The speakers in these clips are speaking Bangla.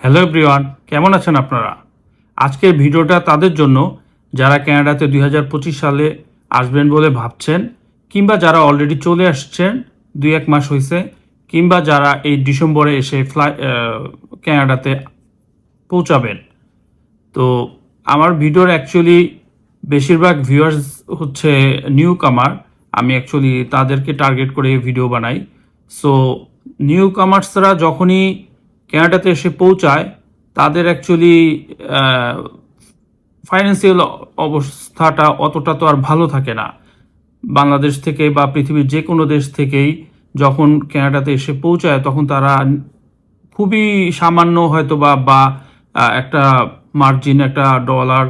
হ্যালো এভরিওয়ান, কেমন আছেন আপনারা? আজকের ভিডিওটা তাদের জন্য, যারা কানাডাতে দুই সালে আসবেন বলে ভাবছেন, কিংবা যারা অলরেডি চলে আসছেন দুই এক মাস হয়েছে কিংবা যারা এই ডিসেম্বরে এসে ফ্লাই কানাডাতে পৌঁছাবেন। তো আমার ভিডিওর অ্যাকচুয়ালি বেশিরভাগ ভিউয়ার্স হচ্ছে নিউ কামার আমি অ্যাকচুয়ালি তাদেরকে টার্গেট করে ভিডিও বানাই। সো নিউ কামার্সরা যখনই কানাডাতে এসে পৌঁছায়, তাদের অ্যাকচুয়ালি ফাইন্যান্সিয়াল অবস্থাটা অতটা তো আর ভালো থাকে না। বাংলাদেশ থেকে বা পৃথিবীর যে কোনো দেশ থেকেই যখন কানাডাতে এসে পৌঁছায়, তখন তারা খুবই সামান্য হয়তো বা বা একটা মার্জিন একটা ডলার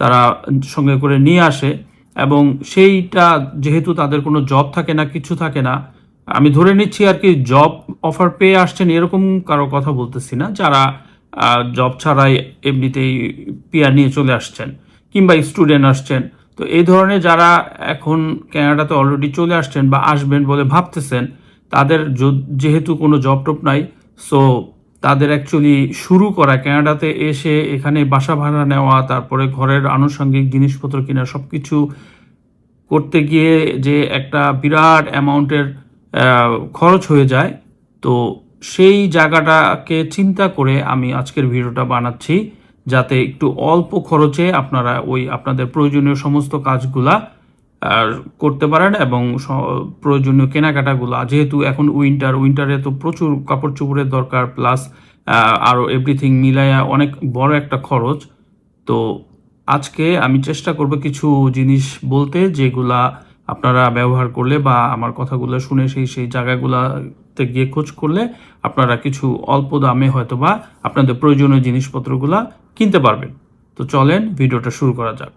তারা সঙ্গে করে নিয়ে আসে। এবং সেইটা যেহেতু তাদের কোনো জব থাকে না, কিছু থাকে না আমি ধরে নিচ্ছি আর কি জব অফার পেয়ে আসছেন এরকম কারও কথা বলতেছি না, যারা জব ছাড়াই এমনিতেই পিয়ার নিয়ে চলে আসছেন কিংবা স্টুডেন্ট আসছেন। তো এই ধরনের যারা এখন কানাডাতে অলরেডি চলে আসছেন বা আসবেন বলে ভাবতেছেন, তাদের যেহেতু কোনো জব টপ নাই সো তাদের অ্যাকচুয়ালি শুরু করা কানাডাতে এসে এখানে বাসা ভাড়া নেওয়া, তারপরে ঘরের আনুষঙ্গিক জিনিসপত্র কেনা সব কিছু করতে গিয়ে যে একটা বিরাট অ্যামাউন্টের খরচ হয়ে যায়। তো সেই জায়গাটাকে চিন্তা করে আমি আজকের ভিডিওটা বানাচ্ছি, যাতে একটু অল্প খরচে আপনারা ওই আপনাদের প্রয়োজনীয় সমস্ত কাজগুলা করতে পারেন এবং প্রয়োজনীয় কেনাকাটাগুলো। যেহেতু এখন উইন্টার, উইন্টারে তো প্রচুর কাপড় চোপড়ের দরকার, প্লাস আরও এভরিথিং মিলাইয়া অনেক বড় একটা খরচ। তো আজকে আমি চেষ্টা করব কিছু জিনিস বলতে, যেগুলা আপনারা ব্যবহার করলে বা আমার কথাগুলো শুনে সেই সেই জায়গাগুলোতে গিয়ে খোঁজ করলে আপনারা কিছু অল্প দামে হয়তো বা আপনাদের প্রয়োজনীয় জিনিসপত্রগুলো কিনতে পারবেন। তো চলেন, ভিডিওটা শুরু করা যাক।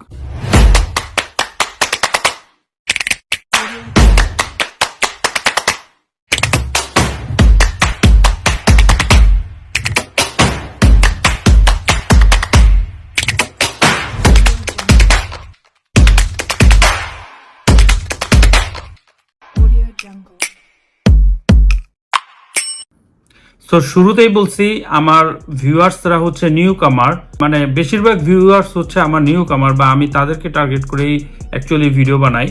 তো শুরুতেই বলছি, আমার ভিউয়ার্সরা হচ্ছে নিউ কামার মানে বেশিরভাগ ভিউয়ার্স হচ্ছে আমার নিউ কামার বা আমি তাদেরকে টার্গেট করেই অ্যাকচুয়ালি ভিডিও বানাই।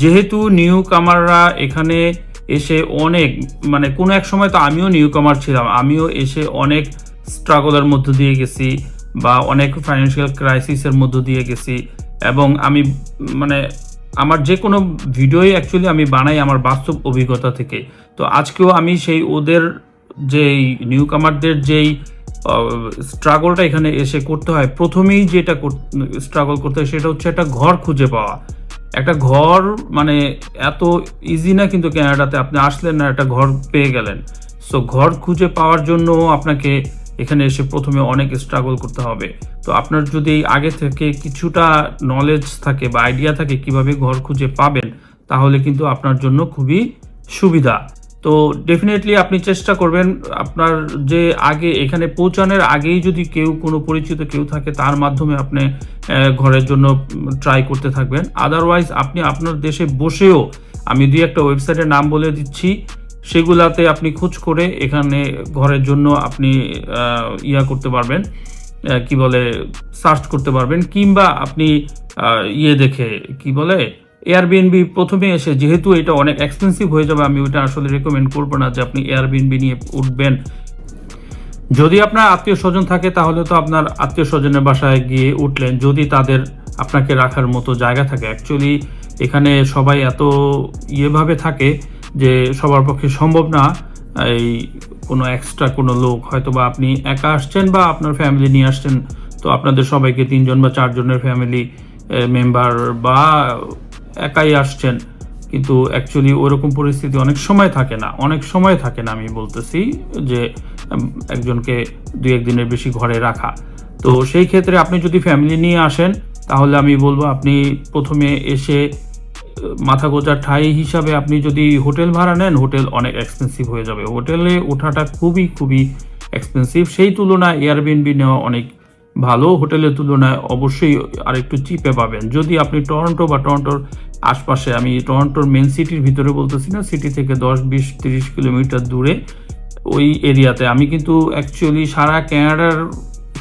যেহেতু নিউ কামাররা এখানে এসে অনেক মানে কোনো এক সময় তো আমিও নিউ কামার ছিলাম, আমিও এসে অনেক স্ট্রাগলের মধ্য দিয়ে গেছি বা অনেক ফাইন্যান্সিয়াল ক্রাইসিসের মধ্য দিয়ে গেছি এবং আমি মানে আমার যে কোনো ভিডিওই অ্যাকচুয়ালি আমি বানাই আমার বাস্তব অভিজ্ঞতা থেকে। তো আজকেও আমি সেই ওদের যেই নিউ কামারদের যেই স্ট্রাগলটা এখানে এসে করতে হয়, প্রথমেই যেটা স্ট্রাগল করতে হয় সেটা হচ্ছে একটা ঘর খুঁজে পাওয়া। একটা ঘর মানে এত ইজি না কিন্তু কানাডাতে আপনি আসলেন না একটা ঘর পেয়ে গেলেন। সো ঘর খুঁজে পাওয়ার জন্য আপনাকে এখানে এসে প্রথমে অনেক স্ট্রাগল করতে হবে। তো আপনার যদি আগে থেকে কিছুটা নলেজ থাকে বা আইডিয়া থাকে কীভাবে ঘর খুঁজে পাবেন, তাহলে কিন্তু আপনার জন্য খুবই সুবিধা। তো ডেফিনেটলি আপনি চেষ্টা করবেন আপনার যে আগে এখানে পৌঁছানোর আগেই যদি কেউ, কোনো পরিচিত কেউ থাকে, তার মাধ্যমে আপনি ঘরের জন্য ট্রাই করতে থাকবেন। আদারওয়াইজ আপনি আপনার দেশে বসেও, আমি দুই একটা ওয়েবসাইটের নাম বলে দিচ্ছি সেগুলাতে আপনি খোঁজ করে এখানে ঘরের জন্য আপনি ইয়া করতে পারবেন কি বলে সার্চ করতে পারবেন, কিংবা আপনি ইয়ে দেখে, কি বলে এয়ারবিএনবি প্রথমে এসে, যেহেতু এটা অনেক এক্সপেন্সিভ হয়ে যাবে, আমি ওইটা আসলে রেকমেন্ড করব না যে আপনি এয়ারবিএনবি নিয়ে উঠবেন। যদি আপনার আত্মীয় স্বজন থাকে, তাহলে তো আপনার আত্মীয় স্বজনের বাসায় গিয়ে উঠলেন। যদি তাদের আপনাকে রাখার মতো জায়গা থাকে অ্যাকচুয়ালি এখানে সবাই এত ইয়েভাবে থাকে যে সবার পক্ষে সম্ভব না, এই কোনো এক্সট্রা কোনো লোক হয়তো বা আপনি একা আসছেন বা আপনার ফ্যামিলি নিয়ে আসছেন, তো আপনাদের সবাইকে তিনজন বা চারজনের ফ্যামিলি মেম্বার বা একাই আসছেন। কিন্তু অ্যাকচুয়ালি ওরকম পরিস্থিতি অনেক সময় থাকে না, অনেক সময় থাকে না আমি বলতেছি যে একজনকে দুই একদিনের বেশি ঘরে রাখা। তো সেই ক্ষেত্রে আপনি যদি ফ্যামিলি নিয়ে আসেন, তাহলে আমি বলব আপনি প্রথমে এসে মাথা গোজার ঠাই হিসাবে আপনি যদি হোটেল ভাড়া নেন, হোটেল অনেক এক্সপেন্সিভ হয়ে যাবে। হোটেলে ওঠাটা খুবই খুবই এক্সপেন্সিভ সেই তুলনায় এয়ারবিএনবি নেওয়া অনেক ভালো। হোটেলের তুলনায় অবশ্যই আরেকটু চিপে পাবেন। যদি আপনি টরন্টো বা টরন্টোর আশপাশে, আমি টরন্টোর মেন সিটির ভিতরে বলতেছি না সিটি থেকে দশ, বিশ, তিরিশ কিলোমিটার দূরে ওই এরিয়াতে আমি কিন্তু অ্যাকচুয়ালি সারা ক্যানাডার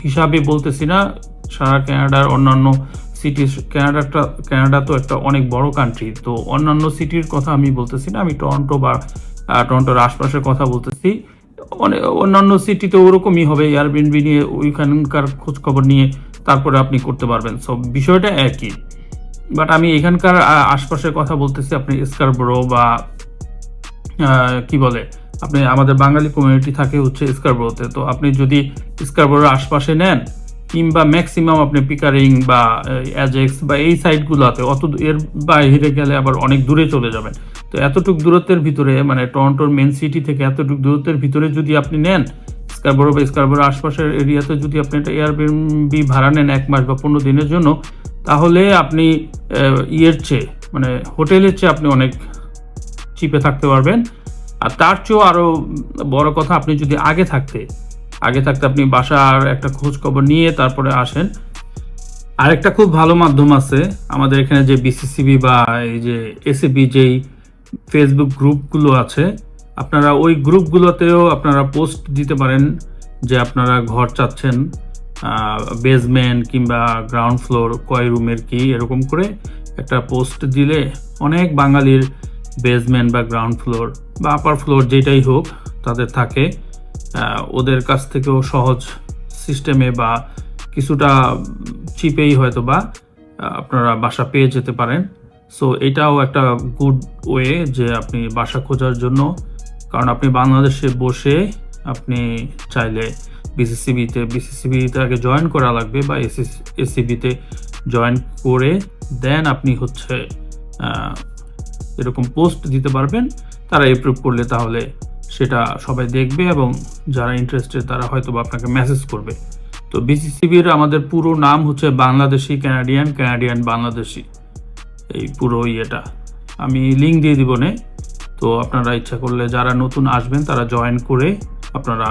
হিসাবে বলতেছি না, সারা ক্যানাডার অন্যান্য সিটি ক্যানাডাটা ক্যানাডা তো একটা অনেক বড় কান্ট্রি তো অন্যান্য সিটির কথা আমি বলতেছি না, আমি টরন্টো বা টরন্টোর আশপাশের কথা বলতেছি। অনেক অন্যান্য সিটিতে ওরকমই হবে এয়ারবিএনবি নিয়ে ওইখানকার খোঁজ খবর নিয়ে তারপরে আপনি করতে পারবেন। সব বিষয়টা একই। বাট আমি এখানকার আশপাশের কথা বলতেছি, আপনি স্কারবরো বা কি বলে, আপনি আমাদের বাঙালি কমিউনিটি থাকে হচ্ছে স্কারবোরোতে তো আপনি যদি স্কারবোরোর আশপাশে নেন কিংবা ম্যাক্সিমাম আপনি পিকারিং বা অ্যাজেক্স বা এই সাইটগুলোতে অত এর বাইরে গেলে আবার অনেক দূরে চলে যাবেন। তো এতটুক দূরত্বের ভিতরে মানে টরন্টোর মেন সিটি থেকে এতটুক দূরত্বের ভিতরে যদি আপনি নেন স্কারবোরো বা স্কারবোরো আশপাশের এরিয়াতে যদি আপনি একটা এয়ারবিএনবি ভাড়া নেন এক মাস বা পনেরো দিনের জন্য, তাহলে আপনি ইয়ের চেয়ে মানে হোটেলের চেয়ে আপনি অনেক চিপে থাকতে পারবেন। আর তার চেয়েও আরও বড় কথা, আপনি যদি আগে থাকতে আগে থাকতে আপনি বাসার একটা খোঁজ খবর নিয়ে তারপরে আসেন। আরেকটা খুব ভালো মাধ্যম আছে, আমাদের এখানে যে বিসিসিবি বা এই যে এসিবি যেই ফেসবুক গ্রুপগুলো আছে, আপনারা ওই গ্রুপগুলোতেও আপনারা পোস্ট দিতে পারেন যে আপনারা ঘর চাচ্ছেন বেসমেন্ট কিংবা গ্রাউন্ড ফ্লোর কয় রুমের কি, এরকম করে একটা পোস্ট দিলে অনেক বাঙালির বেসমেন্ট বা গ্রাউন্ড ফ্লোর বা আপার ফ্লোর যেটাই হোক তাদের থাকে। ওদের কাছ থেকেও সহজ সিস্টেমে বা কিছুটা চিপেই হয়তো বা আপনারা বাসা পেয়ে যেতে পারেন। সো এটাও একটা গুড ওয়ে যে আপনি বাসা খোঁজার জন্য, কারণ আপনি বাংলাদেশে বসে আপনি চাইলে বিসিসিবিতে বিসিসিবিতে আগে জয়েন করা লাগবে বা এসি এসিবিতে জয়েন করে দেন আপনি হচ্ছে এরকম পোস্ট দিতে পারবেন। তারা এপ্রুভ করলে তাহলে সেটা সবাই দেখবে এবং যারা ইন্টারেস্টেড তারা হয়তো আপনাকে মেসেজ করবে। তো বিসিসিবির আমাদের পুরো নাম হচ্ছে বাংলাদেশি ক্যানাডিয়ান ক্যানাডিয়ান বাংলাদেশি। এই পুরো ইয়েটা। আমি লিঙ্ক দিয়ে দিব নে। তো আপনারা ইচ্ছা করলে যারা নতুন আসবেন, তারা জয়েন করে আপনারা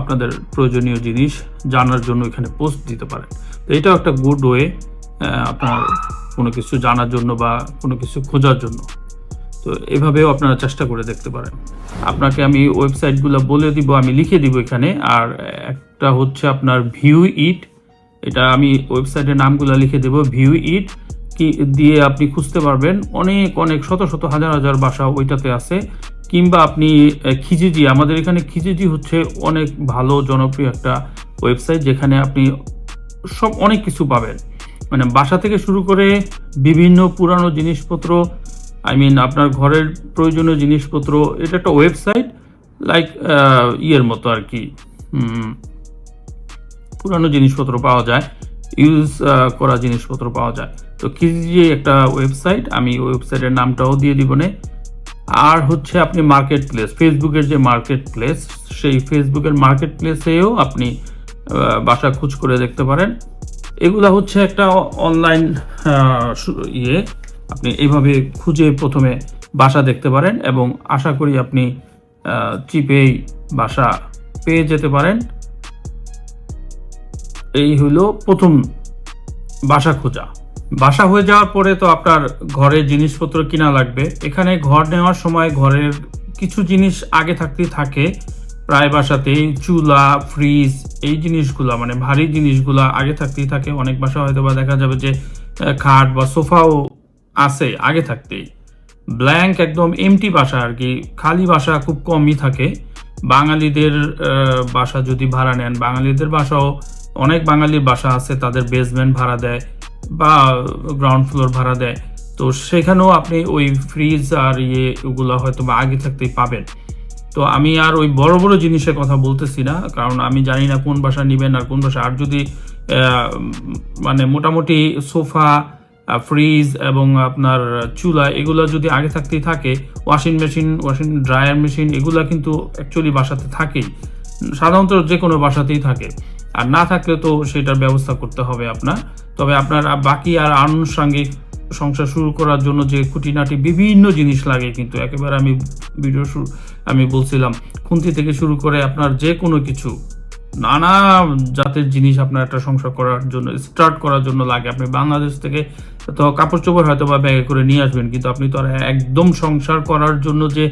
আপনাদের প্রয়োজনীয় জিনিস জানার জন্য এখানে পোস্ট দিতে পারেন। তো এটাও একটা গুড ওয়ে আপনার কোনো কিছু জানার জন্য বা কোনো কিছু খোঁজার জন্য। তো এভাবেও আপনারা চেষ্টা করে দেখতে পারেন। আপনাকে আমি ওয়েবসাইটগুলো বলে দিব, আমি লিখে দিব এখানে। আর একটা হচ্ছে আপনার ভিউ ইট এটা আমি ওয়েবসাইটের নামগুলো লিখে দেব ভিউ ইট কি দিয়ে আপনি খুঁজতে পারবেন। অনেক অনেক, শত শত, হাজার হাজার বাসা ওইটাতে আছে। কিংবা আপনি খিজিজি আমাদের এখানে খিজিজি হচ্ছে অনেক ভালো, জনপ্রিয় একটা ওয়েবসাইট, যেখানে আপনি সব, অনেক কিছু পাবেন। মানে বাসা থেকে শুরু করে বিভিন্ন পুরানো জিনিসপত্র আই মিন আপনার ঘরের প্রয়োজনীয় জিনিসপত্র, এটা একটা ওয়েবসাইট লাইক ইয়ের মতো আর কি। পুরানো জিনিসপত্র পাওয়া যায় ইউজ করা জিনিসপত্র পাওয়া যায়। তো কিজি একটা ওয়েবসাইট আমি ওয়েবসাইটের নামটাও দিয়ে দিব নে। আর হচ্ছে আপনি মার্কেট প্লেস ফেসবুকের যে মার্কেট প্লেস সেই ফেসবুকের মার্কেট প্লেসেও আপনি বাসা খোঁজ করে দেখতে পারেন। এগুলা হচ্ছে একটা অনলাইন ইয়ে। আপনি এইভাবে খুঁজে প্রথমে বাসা দেখতে পারেন এবং আশা করি আপনি চিপেই বাসা পেয়ে যেতে পারেন। এই হলো প্রথম বাসা খোঁজা। বাসা হয়ে যাওয়ার পরে তো আপনার ঘরের জিনিসপত্র কিনা লাগবে। এখানে ঘর নেওয়ার সময় ঘরের কিছু জিনিস আগে থাকতেই থাকে। প্রায় বাসাতেই চুলা, ফ্রিজ, এই জিনিসগুলা মানে ভারী জিনিসগুলা আগে থাকতেই থাকে। অনেক বাসা হয়তো বা দেখা যাবে যে খাট বা সোফাও আছে, আগে থাকতেই। ব্ল্যাঙ্ক একদম এমটি বাসা আর কি, খালি বাসা খুব কমই থাকে। বাঙালিদের বাসা যদি ভাড়া নেন, বাঙালিদের বাসাও অনেক বাঙালির বাসা আছে, তাদের বেসমেন্ট ভাড়া দেয় বা গ্রাউন্ড ফ্লোর ভাড়া দেয়। তো সেখানেও আপনি ওই ফ্রিজ আর ইয়ে ওগুলো হয়তো বা আগে থাকতেই পাবেন। তো আমি আর ওই বড় বড় জিনিসের কথা বলতেছি না, কারণ আমি জানি না কোন বাসা নেবেন আর কোন বাসা আর যদি মানে মোটামুটি সোফা ফ্রিজ এবং আপনার চুলা, এগুলো যদি আগে থাকতেই থাকে washing machine washing dryer machine এগুলা কিন্তু অ্যাকচুয়ালি বাসাতে থাকেই। সাধারণত যে কোনো বাসাতেই থাকে। আর না থাকলে তো সেটার ব্যবস্থা করতে হবে আপনার। তবে আপনার বাকি আর আনুষঙ্গিক সংসার শুরু করার জন্য যে খুঁটিনাটি বিভিন্ন জিনিস লাগে কিন্তু, একেবারে আমি ভিডিও শুরু আমি বলছিলাম, খুন্তি থেকে শুরু করে আপনার যে কোনো কিছু। নানা জাতের জিনিস আপনার একটা সংসার করার জন্য স্টার্ট করার জন্য লাগে। আপনি বাংলাদেশ থেকে তো কাপড় চোপড় হয়তো বা ব্যাগে করে নিয়ে আসবেন, কিন্তু আপনি তো আর একদম সংসার করার জন্য যে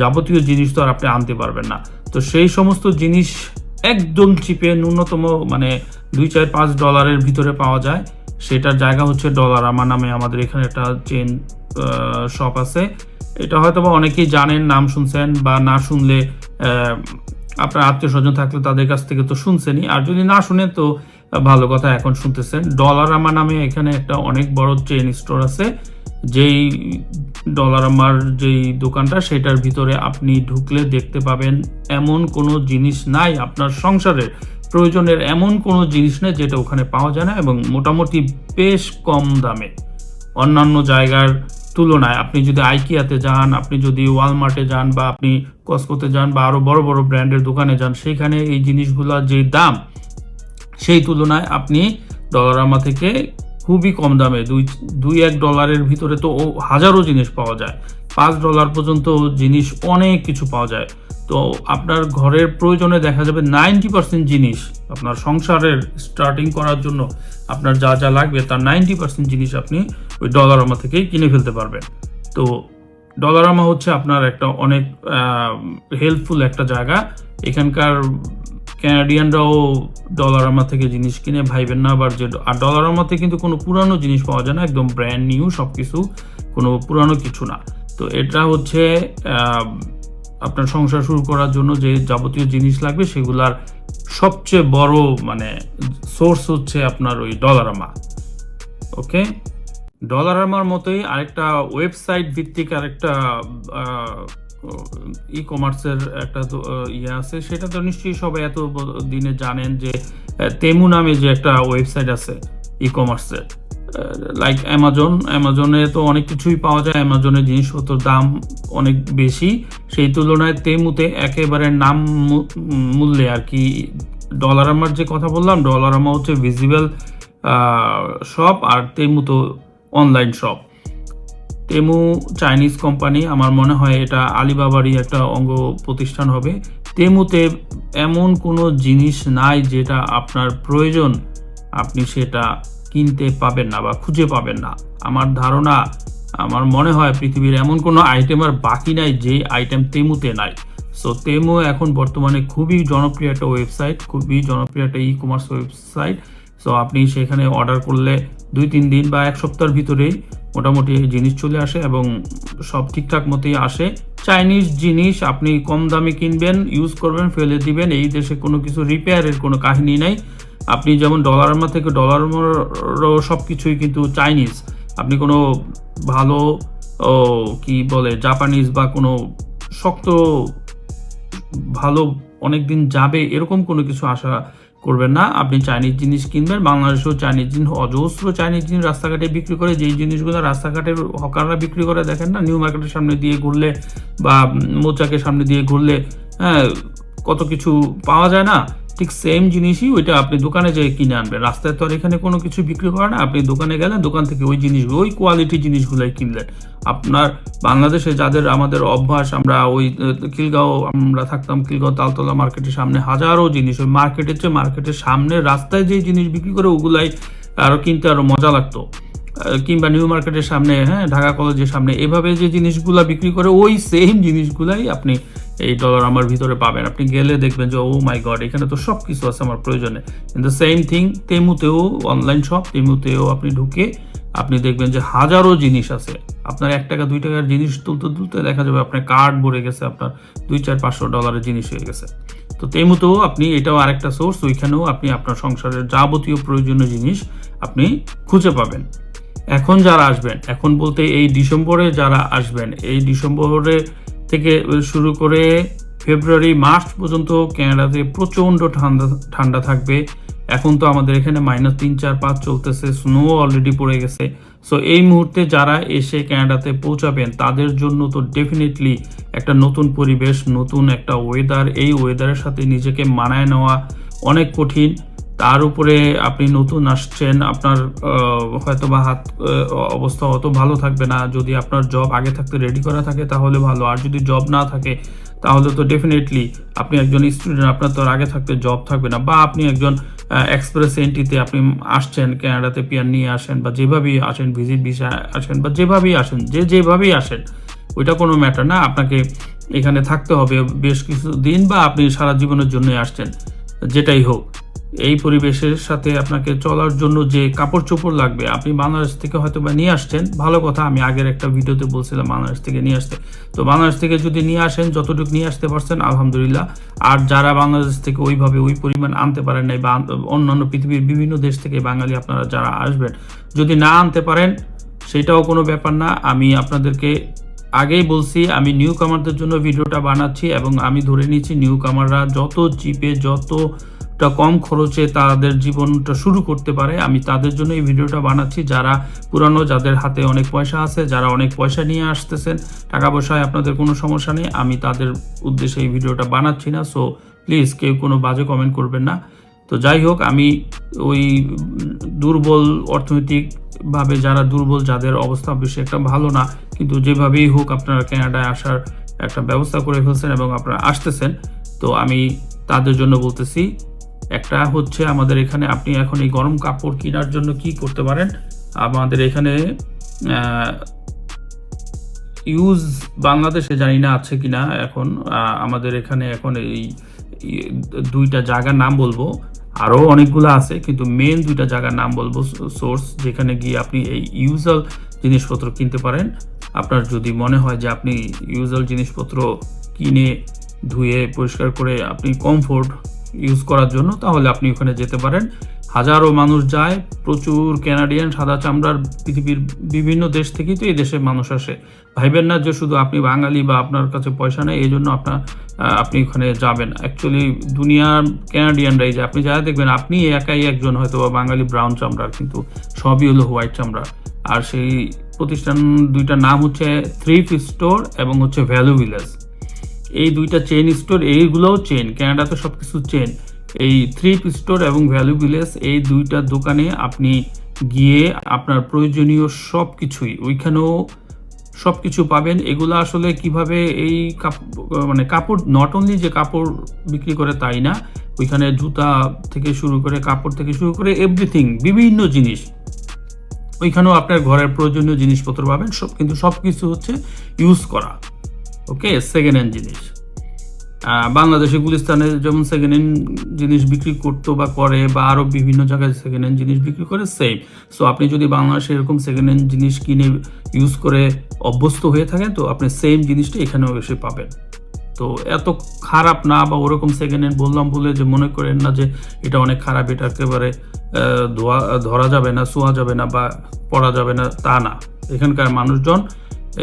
যাবতীয় জিনিস তো আর আপনি আনতে পারবেন না। তো সেই সমস্ত জিনিস একদম চিপে ন্যূনতম মানে দুই চার পাঁচ ডলারের ভিতরে পাওয়া যায়। সেটার জায়গা হচ্ছে ডলার আমার নামে আমাদের এখানে একটা চেন শপ আছে। এটা হয়তো বা অনেকেই জানেন, নাম শুনছেন বা না শুনলে আপনার আত্মীয় স্বজন থাকলে তাদের কাছ থেকে তো শুনছেনই। আর যদি না শুনেন তো ভালো কথা, এখন শুনতেছেন। ডলার আমার নামে এখানে একটা অনেক বড় চেন স্টোর আছে। যেই ডলার আমার যেই দোকানটা, সেটার ভিতরে আপনি ঢুকলে দেখতে পাবেন এমন কোনো জিনিস নাই আপনার সংসারের। প্রয়োজনের এমন কোনো জিনিস নেই যেটা ওখানে পাওয়া যায় না এবং মোটামুটি বেশ কম দামে। অন্যান্য জায়গার তুলনায় আপনি যদি আইকিয়াতে যান, আপনি যদি ওয়ালমার্টে যান বা আপনি কসকোতে যান বা আরও বড় বড় ব্র্যান্ডের দোকানে যান, সেখানে এই জিনিসগুলোর যে দাম, সেই তুলনায় আপনি ডলারামা থেকে খুবই কম দামে, দুই দুই এক ডলারের ভিতরে তো হাজারো জিনিস পাওয়া যায়। পাঁচ ডলার পর্যন্ত জিনিস অনেক কিছু পাওয়া যায়। তো আপনার ঘরের প্রয়োজনে দেখা যাবে নাইনটি পার্সেন্ট জিনিস আপনার সংসারের স্টার্টিং করার জন্য আপনার যা যা লাগবে তার নাইনটি পার্সেন্ট জিনিস আপনি ওই ডলারামা থেকেই কিনে ফেলতে পারবেন। তো ডলারামা হচ্ছে আপনার একটা অনেক হেল্পফুল একটা জায়গা। এখানকার ক্যানাডিয়ানরাও ডলারামা থেকে জিনিস কিনে, ভাইবেন না আবার যে আর ডলারামাতে কিন্তু কোনো পুরানো জিনিস পাওয়া যায় না, একদম ব্র্যান্ড নিউ সব কিছু কোনো পুরানো কিছু না। তো এটা হচ্ছে আপনার সংসার শুরু করার জন্য যে যাবতীয় জিনিস লাগবে সেগুলার সবচেয়ে বড় মানে সোর্স হচ্ছে আপনার ওই ডলারামা ওকে ডলারামার মতোই আরেকটা ওয়েবসাইট ভিত্তিক আরেকটা ই কমার্সের একটা ইয়ে আছে। সেটা তো নিশ্চয়ই সবাই এত দিনে জানেন যে তেমু নামে যে একটা ওয়েবসাইট আছে ই কমার্সের লাইক অ্যামাজন অ্যামাজনে তো অনেক কিছুই পাওয়া যায়। অ্যামাজনের জিনিসপত্রের দাম অনেক বেশি। সেই তুলনায় তেমুতে একেবারে নাম মূল্যে আর কি। ডলার আমার যে কথা বললাম ডলার আমা হচ্ছে ভিজিবল শপ আর তেমু তো online shop Temu Chinese company আমার মনে হয় এটা আলিবাবারই একটা অঙ্গ প্রতিষ্ঠান হবে। তেমুতে এমন কোনো জিনিস নাই যেটা আপনার প্রয়োজন। আপনি সেটা কিনতে পাবেন না বা খুঁজে পাবেন না। আমার ধারণা, আমার মনে হয় পৃথিবীর এমন কোনো আইটেম আর বাকি নাই যে আইটেম তেমুতে নাই। সো তেমু এখন বর্তমানে খুবই জনপ্রিয় একটা ওয়েবসাইট খুবই জনপ্রিয় একটা ই কমার্স ওয়েবসাইট সো আপনি সেখানে অর্ডার করলে দুই, তিন দিন বা এক সপ্তাহের ভিতরেই মোটামুটি জিনিস চলে আসে এবং সব ঠিকঠাক মতোই আসে। চাইনিজ জিনিস আপনি কম দামে কিনবেন ইউজ করবেন, ফেলে দিবেন। এই দেশে কোনো কিছু রিপেয়ারের কোনো কাহিনী নাই। আপনি যেমন ডলারমা থেকে ডলারমারও সব কিছুই কিন্তু চাইনিজ আপনি কোনো ভালো কি বলে জাপানিজ বা কোনো শক্ত, ভালো অনেক দিন যাবে এরকম কোনো কিছু আশা করবেন না। আপনি চাইনিজ জিনিস কিনবেন, বাংলাদেশেও চাইনিজ জিনিস অজস্র চাইনিজ জিনিস রাস্তাঘাটে বিক্রি করে, যেই জিনিসগুলো রাস্তাঘাটের হকাররা বিক্রি করে, দেখেন না, নিউ মার্কেটের সামনে দিয়ে ঘুরলে বা মোচাকের সামনে দিয়ে ঘুরলে হ্যাঁ কত কিছু পাওয়া যায় না ঠিক সেম জিনিসই ওইটা আপনি দোকানে যেয়ে কিনে আনবেন। রাস্তায় তো আর এখানে কোনো কিছু বিক্রি করে না আপনি দোকানে গেলেন দোকান থেকে ওই জিনিস ওই কোয়ালিটি জিনিসগুলোই কিনলেন। আপনার বাংলাদেশে যাদের আমাদের অভ্যাস আমরা ওই আহ, খিলগাঁও আমরা থাকতাম খিলগাঁও তালতলা মার্কেটের সামনে হাজারো জিনিস ওই মার্কেটের চেয়ে মার্কেটের সামনে রাস্তায় যে জিনিস বিক্রি করে ওগুলাই আরও কিনতে আরও মজা লাগতো। কিংবা নিউ মার্কেটের সামনে হ্যাঁ ঢাকা কলেজের সামনে, এভাবে যে জিনিসগুলা বিক্রি করে, ওই সেম জিনিসগুলাই আপনি এই ডলার আমার ভিতরে পাবেন। আপনি গেলে দেখবেন যে ও মাই গড এখানে তো সব কিছু আছে আমার প্রয়োজনে। কিন্তু সেম থিং তেমুতেও অনলাইন শপ তেমুতেও আপনি ঢুকে আপনি দেখবেন যে, হাজারো জিনিস আছে। আপনার এক টাকা, দুই টাকার জিনিস তুলতে তুলতে দেখা যাবে আপনার কার্ড ভরে গেছে, আপনার দুই, চার, পাঁচশো ডলারের জিনিস হয়ে গেছে। তো তেমুতেও আপনি এটাও আরেকটা সোর্স ওইখানেও আপনি আপনার সংসারের যাবতীয় প্রয়োজনীয় জিনিস আপনি খুঁজে পাবেন। এখন যারা আসবেন, এখন বলতে এই ডিসেম্বরে যারা আসবেন, এই ডিসেম্বরে থেকে শুরু করে ফেব্রুয়ারি, মার্চ পর্যন্ত কানাডাতে প্রচণ্ড ঠান্ডা ঠান্ডা থাকবে। এখন তো আমাদের এখানে মাইনাস তিন, চার, পাঁচ চলতেছে স্নো অলরেডি পড়ে গেছে। সো এই মুহূর্তে যারা এসে কানাডাতে পৌঁছাবেন, তাদের জন্য তো ডেফিনেটলি একটা নতুন পরিবেশ, নতুন একটা ওয়েদার এই ওয়েদারের সাথে নিজেকে মানায় নেওয়া অনেক কঠিন। তার উপরে আপনি নতুন আসছেন, আপনার হয়তো বা হাত অবস্থা অত ভালো থাকবে না। যদি আপনার জব আগে থাকতে রেডি করা থাকে, তাহলে ভালো। আর যদি জব না থাকে, তাহলে তো ডেফিনেটলি আপনি একজন স্টুডেন্ট আপনার তো আগে থাকতে জব থাকবে না। বা আপনি একজন এক্সপ্রেস এন্ট্রিতে আপনি আসছেন কানাডাতে পিয়ার নিয়ে আসেন, বা যেভাবেই আসেন ভিজিট ভিসা আসেন, বা যেভাবেই আসেন, যে যেভাবেই আসেন, ওইটা কোনো ম্যাটার না। আপনাকে এখানে থাকতে হবে বেশ কিছু দিন বা আপনি সারা জীবনের জন্যই আসছেন, যেটাই হোক। এই পরিবেশের সাথে আপনাকে চলার জন্য যে কাপড় চোপড় লাগবে, আপনি বাংলাদেশ থেকে হয়তো বা নিয়ে আসছেন। ভালো কথা, আমি আগের একটা ভিডিওতে বলছিলাম বাংলাদেশ থেকে নিয়ে আসতে। তো বাংলাদেশ থেকে যদি নিয়ে আসেন, যতটুকু নিয়ে আসতে পারছেন, আলহামদুলিল্লাহ। আর যারা বাংলাদেশ থেকে ওইভাবে ওই পরিমাণ আনতে পারেন নাই বা অন্যান্য পৃথিবীর বিভিন্ন দেশ থেকে বাঙালি আপনারা যারা আসবেন, যদি না আনতে পারেন, সেটাও কোনো ব্যাপার না। আমি আপনাদেরকে আগেই বলছি, আমি নিউ কামারদের জন্য ভিডিওটা বানাচ্ছি এবং আমি ধরে নিচ্ছি নিউ কামাররা যত চিপে যতটা কম খরচে তাদের জীবনটা শুরু করতে পারে। আমি তাদের জন্য এই ভিডিওটা বানাচ্ছি। যারা পুরানো, যাদের হাতে অনেক পয়সা আছে, যারা অনেক পয়সা নিয়ে আসতেছেন, টাকা পয়সায় আপনাদের কোনো সমস্যা নেই। আমি তাদের উদ্দেশ্যে এই ভিডিওটা বানাচ্ছি না সো প্লিজ কেউ কোনো বাজে কমেন্ট করবেন না। তো যাই হোক, আমি ওই দুর্বল অর্থনৈতিকভাবে যারা দুর্বল, যাদের অবস্থা বেশি একটা ভালো না, কিন্তু যেভাবেই হোক আপনারা কানাডায় আসার একটা ব্যবস্থা করে ফেলছেন এবং আপনারা আসতেছেন, তো আমি তাদের জন্য বলতেছি একটা হচ্ছে আমাদের এখানে আপনি এখন এই গরম কাপড় কেনার জন্য কি করতে পারেন? আমাদের এখানে ইউজ বাংলাদেশে জানি না আছে কিনা এখন আমাদের এখানে এখন এই দুইটা জায়গার নাম বলব। আরও অনেকগুলো আছে, কিন্তু মেন দুইটা জায়গার নাম বলব সোর্স যেখানে গিয়ে আপনি এই ইউজাল জিনিসপত্র কিনতে পারেন। আপনার যদি মনে হয় যে আপনি ইউজাল জিনিসপত্র কিনে ধুয়ে পরিষ্কার করে আপনি কমফোর্ট ইউজ করার জন্য, তাহলে আপনি ওখানে যেতে পারেন। হাজারো মানুষ যায়, প্রচুর ক্যানাডিয়ান সাদা চামড়ার পৃথিবীর বিভিন্ন দেশ থেকেই তো এই দেশে মানুষ আসে। ভাইবেন না যে শুধু আপনি বাঙালি বা আপনার কাছে পয়সা নেই, এই জন্য আপনার আপনি ওখানে যাবেন। অ্যাকচুয়ালি দুনিয়ার ক্যানাডিয়ানরাই যে আপনি যারা দেখবেন, আপনি একাই একজন হয়তো বা বাঙালি ব্রাউন চামড়ার, কিন্তু সবই হলো হোয়াইট চামড়া। আর সেই প্রতিষ্ঠান দুইটার নাম হচ্ছে থ্রিপ স্টোর এবং হচ্ছে ভ্যালু ভিলেজ এই দুইটা চেন স্টোর এইগুলোও চেন ক্যানাডাতে সব কিছু চেন এই থ্রিপ স্টোর এবং ভ্যালু ভিলেজ এই দুইটা দোকানে আপনি গিয়ে আপনার প্রয়োজনীয় সব কিছুই ওইখানেও সব কিছু পাবেন। এগুলো আসলে কীভাবে এই মানে কাপড় নট অনলি যে কাপড় বিক্রি করে তাই না, ওইখানে জুতা থেকে শুরু করে, কাপড় থেকে শুরু করে এভরিথিং বিভিন্ন জিনিস। ওইখানেও আপনার ঘরের প্রয়োজনীয় জিনিসপত্র পাবেন, সব কিন্তু সব কিছু হচ্ছে ইউজ করা। ওকে সেকেন্ড হ্যান্ড জিনিস। বাংলাদেশে গুলিস্তানে যেমন সেকেন্ড হ্যান্ড জিনিস বিক্রি করতো বা করে, বা আরও বিভিন্ন জায়গায় সেকেন্ড হ্যান্ড জিনিস বিক্রি করে সেম সো আপনি যদি বাংলাদেশে এরকম সেকেন্ড হ্যান্ড জিনিস কিনে ইউজ করে অভ্যস্ত হয়ে থাকেন, তো আপনি সেম জিনিসটা এখানেও এসে পাবেন। তো, এত খারাপ না, বা ওরকম সেকেন্ড হ্যান্ড বললাম বলে যে মনে করেন না যে এটা অনেক খারাপ, এটা একেবারে ধোয়া, ধরা যাবে না, শোয়া যাবে না, বা পড়া যাবে না, তা না। এখানকার মানুষজন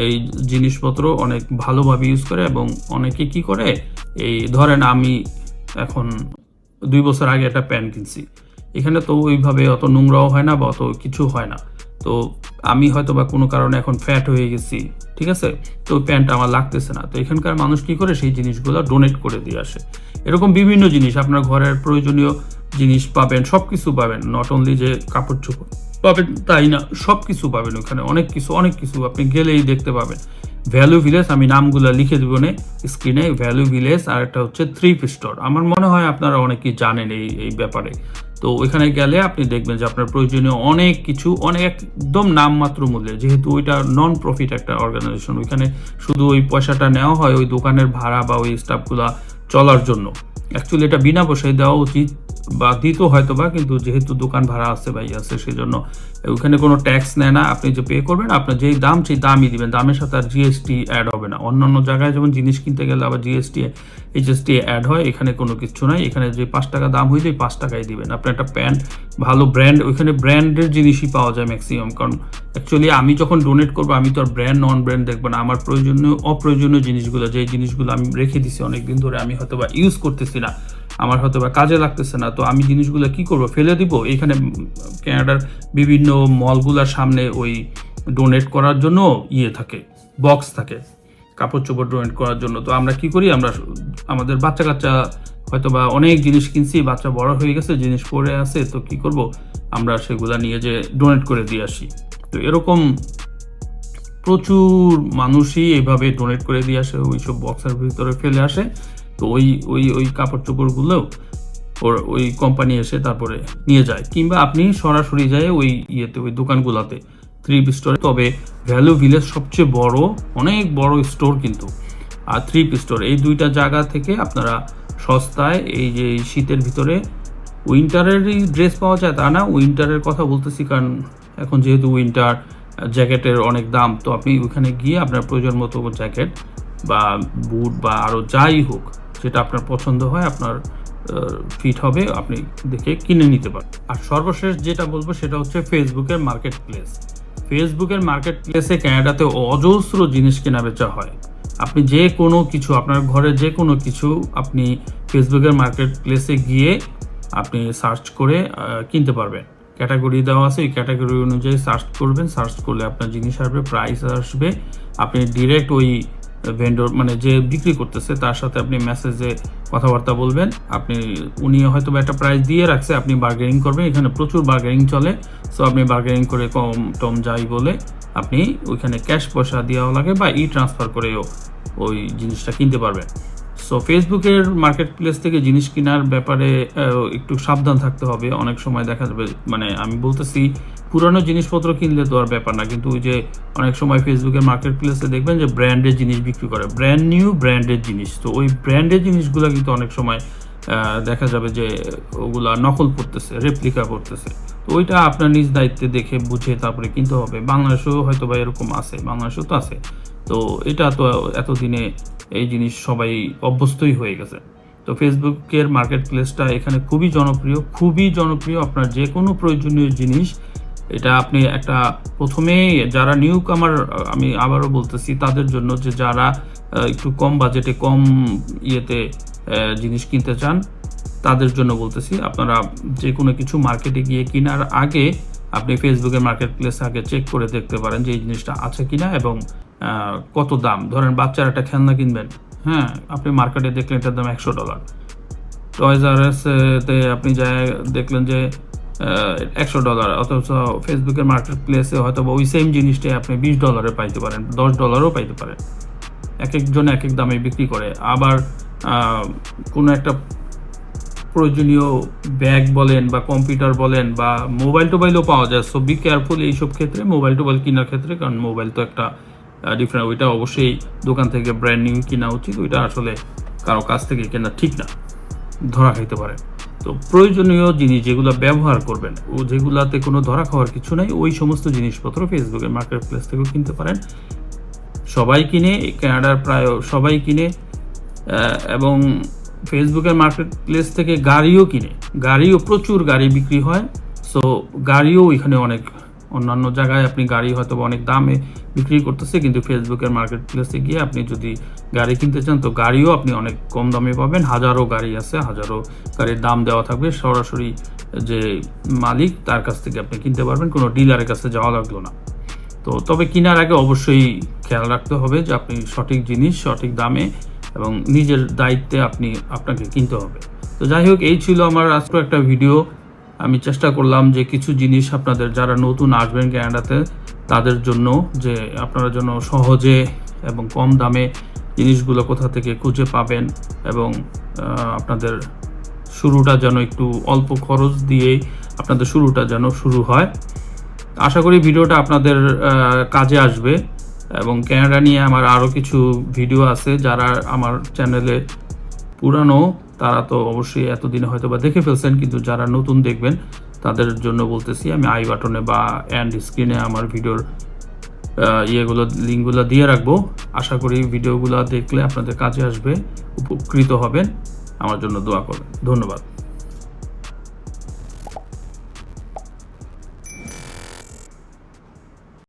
এই জিনিসপত্র অনেক ভালোভাবে ইউজ করে এবং অনেকে কি করে, এই ধরেন আমি এখন দুই বছর আগে একটা প্যান্ট কিনছি। এখানে তো ওইভাবে অত নোংরাও হয় না বা অত কিছু হয় না। তো আমি হয়তো বা কোনো কারণে এখন ফ্যাট হয়ে গেছি, ঠিক আছে? তো ওই প্যান্টটা আমার লাগতেছে না। তো এখানকার মানুষ কি করে, সেই জিনিসগুলো ডোনেট করে দিয়ে আসে। এরকম বিভিন্ন জিনিস আপনার ঘরের প্রয়োজনীয় জিনিস পাবেন সব কিছু পাবেন নট অনলি যে কাপড় চোপড়। পাবেন, তাই না? সব কিছু পাবেন ওখানে, অনেক কিছু অনেক কিছু আপনি গেলেই দেখতে পাবেন। ভ্যালু ভিলেজ আমি নামগুলো লিখে দেবো নে স্ক্রিনে ভ্যালু ভিলেজ আর একটা হচ্ছে থ্রিপ স্টোর আমার মনে হয় আপনারা অনেকেই জানেন এই এই ব্যাপারে। তো ওইখানে গেলে আপনি দেখবেন যে আপনার প্রয়োজনীয় অনেক কিছু, অনেক একদম নামমাত্র মূল্যে, যেহেতু ওইটা নন প্রফিট একটা অর্গানাইজেশন ওইখানে শুধু ওই পয়সাটা নেওয়া হয় ওই দোকানের ভাড়া বা ওই স্টাফগুলা চলার জন্য। অ্যাকচুয়ালি এটা বিনা পয়সায় দেওয়া উচিত, বা দিত হয়তো বা কিন্তু যেহেতু দোকান ভাড়া আছে ভাই, আছে সেই জন্য ওখানে কোনো ট্যাক্স নেয় না। আপনি যে পে করবেন আপনার যেই দাম, সেই দামই দিবেন। দামের সাথে আর জিএসটি অ্যাড হবে না। অন্যান্য জায়গায় যেমন জিনিস কিনতে গেলে আবার জিএসটি এইচএসটি অ্যাড হয়, এখানে কোনো কিছু নাই। এখানে যে পাঁচ টাকা দাম হইলে পাঁচ টাকাই দিবেন। আপনি একটা প্যান্ট, ভালো ব্র্যান্ড ওইখানে ব্র্যান্ডের জিনিসই পাওয়া যায় ম্যাক্সিমাম কারণ অ্যাকচুয়ালি আমি যখন ডোনেট করব, আমি তো আর ব্র্যান্ড নন ব্র্যান্ড দেখব না। আমার প্রয়োজনীয়, অপ্রয়োজনীয় জিনিসগুলো যে জিনিসগুলো আমি রেখে দিছি অনেকদিন ধরে, আমি হয়তো বা ইউজ করতেছি না আমার হয়তো বা কাজে লাগতেছে না তো আমি জিনিসগুলো কি করব? ফেলে দিব? এখানে উম, কানাডার বিভিন্ন মলগুলোর সামনে ওই ডোনেট করার জন্য ইয়ে থাকে বক্স থাকে কাপড় চোপড় ডোনেট করার জন্য। তো আমরা কি করি? আমরা আমাদের বাচ্চা কাচ্চা হয়তো বা অনেক জিনিস কিনছি বাচ্চা বড় হয়ে গেছে জিনিস পড়ে আছে তো কি করব? আমরা সেগুলা নিয়ে যে ডোনেট করে দিয়ে আসি। তো এরকম প্রচুর মানুষই এইভাবে ডোনেট করে দিয়ে আসে ওই সব বক্সের ভিতরে ফেলে আসে। তো ওই ওই ওই কাপড় চোপড়গুলো ওর ওই কোম্পানি এসে তারপরে নিয়ে যায়। কিংবা আপনি সরাসরি যায় ওই ইয়েতে, ওই দোকানগুলোতে থ্রি স্টোরে তবে ভ্যালু ভিলেজ সবচেয়ে বড়, অনেক বড় স্টোর কিন্তু। আর থ্রি স্টোর এই দুইটা জায়গা থেকে আপনারা সস্তায় এই যে শীতের ভিতরে উইন্টারেরই ড্রেস পাওয়া যায় তা না উইন্টারের কথা বলতেছি কারণ এখন যেহেতু উইন্টার জ্যাকেটের অনেক দাম, তো আপনি ওখানে গিয়ে আপনার প্রয়োজন মতো জ্যাকেট বা বুট বা আরও যাই হোক যেটা আপনার পছন্দ হয়, আপনার ফিট হবে, আপনি দেখে কিনে নিতে পারেন। আর সর্বশেষ যেটা বলব সেটা হচ্ছে ফেসবুকের মার্কেট প্লেস ফেসবুকের মার্কেট প্লেসে ক্যানাডাতে অজস্র জিনিস কেনা বেচা হয়। আপনি যে কোনো কিছু, আপনার ঘরে যে কোনো কিছু আপনি ফেসবুকের মার্কেট প্লেসে গিয়ে আপনি সার্চ করে কিনতে পারবেন। ক্যাটাগরি দেওয়া আছে, ওই ক্যাটাগরি অনুযায়ী সার্চ করবেন। সার্চ করলে আপনার জিনিস আসবে প্রাইস আসবে। আপনি ডিরেক্ট ওই ভেন্ডর মানে যে বিক্রি করতেছে, তার সাথে আপনি মেসেজে কথাবার্তা বলবেন। আপনি, উনি হয়তো একটা প্রাইস দিয়ে রাখছে, আপনি বার্গেনিং করবেন। এখানে প্রচুর বার্গেনিং চলে। সো আপনি বার্গেনিং করে কম টম যাই বলে, আপনি ওইখানে ক্যাশ পয়সা দেওয়া লাগে বা ই ট্রান্সফার করেও ওই জিনিসটা কিনতে পারবেন। সো ফেসবুকের মার্কেট প্লেস থেকে জিনিস কেনার ব্যাপারে একটু সাবধান থাকতে হবে। অনেক সময় দেখা যাবে মানে আমি বলতেছি পুরানো জিনিসপত্র কিনলে তো আর ব্যাপার না, কিন্তু ওই যে অনেক সময় ফেসবুকের মার্কেট প্লেসে দেখবেন যে ব্র্যান্ডের জিনিস বিক্রি করে ব্র্যান্ড নিউ ব্র্যান্ডের জিনিস। তো ওই ব্র্যান্ডের জিনিসগুলো কিন্তু অনেক সময় দেখা যাবে যে ওগুলা নকল করতেছে রেপ্লিকা করতেছে তো ওইটা আপনার নিজ দায়িত্বে দেখে বুঝে তারপরে কিনতে হবে। বাংলাদেশেও হয়তো বা এরকম আছে, বাংলাদেশেও তো আছে। তো এটা তো এতদিনে এই জিনিস সবাই অভ্যস্তই হয়ে গেছে। তো ফেসবুকের মার্কেট প্লেসটা এখানে খুবই জনপ্রিয় খুবই জনপ্রিয় আপনার যে কোনো প্রয়োজনীয় জিনিস এটা আপনি একটা প্রথমেই যারা নিউ কামার আমি আবারও বলতেছি তাদের জন্য যে যারা একটু কম বাজেটে কম ইয়েতে জিনিস কিনতে চান, তাদের জন্য বলতেছি আপনারা যে কোনো কিছু মার্কেটে গিয়ে কেনার আগে আপনি ফেসবুকের মার্কেট প্লেস আগে চেক করে দেখতে পারেন যে এই জিনিসটা আছে কিনা এবং কত দাম। ধরেন বাচ্চার একটা খেলনা কিনবেন হ্যাঁ আপনি মার্কেটে দেখলেন এটার দাম একশো ডলার টয়েজ আর তে আপনি যায় দেখলেন যে একশো ডলার অথচ ফেসবুকের মার্কেট প্লেসে হয়তো বা ওই সেম জিনিসটাই আপনি বিশ ডলারে পাইতে পারেন, দশ ডলারও পাইতে পারেন। এক একজন এক এক দামে বিক্রি করে। আবার কোনো একটা প্রয়োজনীয় ব্যাগ বলেন বা কম্পিউটার বলেন বা মোবাইল টোবাইলও পাওয়া যায়। সো বি কেয়ারফুল এইসব ক্ষেত্রে মোবাইল টোবাইল কেনার ক্ষেত্রে, কারণ মোবাইল তো একটা ডিফারেন্ট ওইটা অবশ্যই দোকান থেকে ব্র্যান্ড নিউ কেনা উচিত, ওইটা আসলে কারও কাছ থেকে কেনা ঠিক না। ধরা খাইতে পারে। তো প্রয়োজনীয় জিনিস যেগুলো ব্যবহার করবেন, ও যেগুলাতে কোনো ধরা খাওয়ার কিছু নাই, ওই সমস্ত জিনিসপত্র ফেসবুকের মার্কেট প্লেস থেকেও কিনতে পারেন। সবাই কিনে কানাডার প্রায় সবাই কিনে এবং ফেসবুকের মার্কেট প্লেস থেকে গাড়িও কিনে। গাড়িও প্রচুর গাড়ি বিক্রি হয়। সো গাড়িও এখানে অনেক অন্যান্য জায়গায় আপনি গাড়ি হয়তো অনেক দামে বিক্রি করতেছে, কিন্তু ফেসবুকের মার্কেট প্লেসে গিয়ে আপনি যদি গাড়ি কিনতে চান, তো গাড়িও আপনি অনেক কম দামে পাবেন। হাজারো গাড়ি আছে, হাজারো গাড়ির দাম দেওয়া থাকবে। সরাসরি যে মালিক, তার কাছ থেকে আপনি কিনতে পারবেন। কোনো ডিলারের কাছে যাওয়া লাগল না। তো তবে কেনার আগে অবশ্যই খেয়াল রাখতে হবে যে আপনি সঠিক জিনিস, সঠিক দামে এবং নিজের দায়িত্বে আপনি, আপনাকে কিনতে হবে। তো যাই হোক, এই ছিল আমার আজকে একটা ভিডিও আমি চেষ্টা করলাম যে কিছু জিনিস আপনাদের, যারা নতুন আসবেন ক্যানাডাতে তাদের জন্য যে আপনারা যেন সহজে এবং কম দামে জিনিসগুলো কোথা থেকে খুঁজে পাবেন এবং আপনাদের শুরুটা যেন একটু অল্প খরচ দিয়েই আপনাদের শুরুটা যেন শুরু হয়। আশা করি ভিডিওটা আপনাদের কাজে আসবে এবং ক্যানাডা নিয়ে আমার আরও কিছু ভিডিও আছে যারা আমার চ্যানেলে পুরানো, তারা তো অবশ্যই এতদিনে হয়তো বা দেখে ফেলছেন, কিন্তু যারা নতুন দেখবেন তাদের জন্য বলতেছি, আমি আই বাটনে বা অ্যান্ড স্ক্রিনে আমার ভিডিওর ইয়েগুলো, লিঙ্কগুলো দিয়ে রাখব। আশা করি ভিডিওগুলো দেখলে আপনাদের কাজে আসবে, উপকৃত হবেন। আমার জন্য দোয়া করবেন। ধন্যবাদ।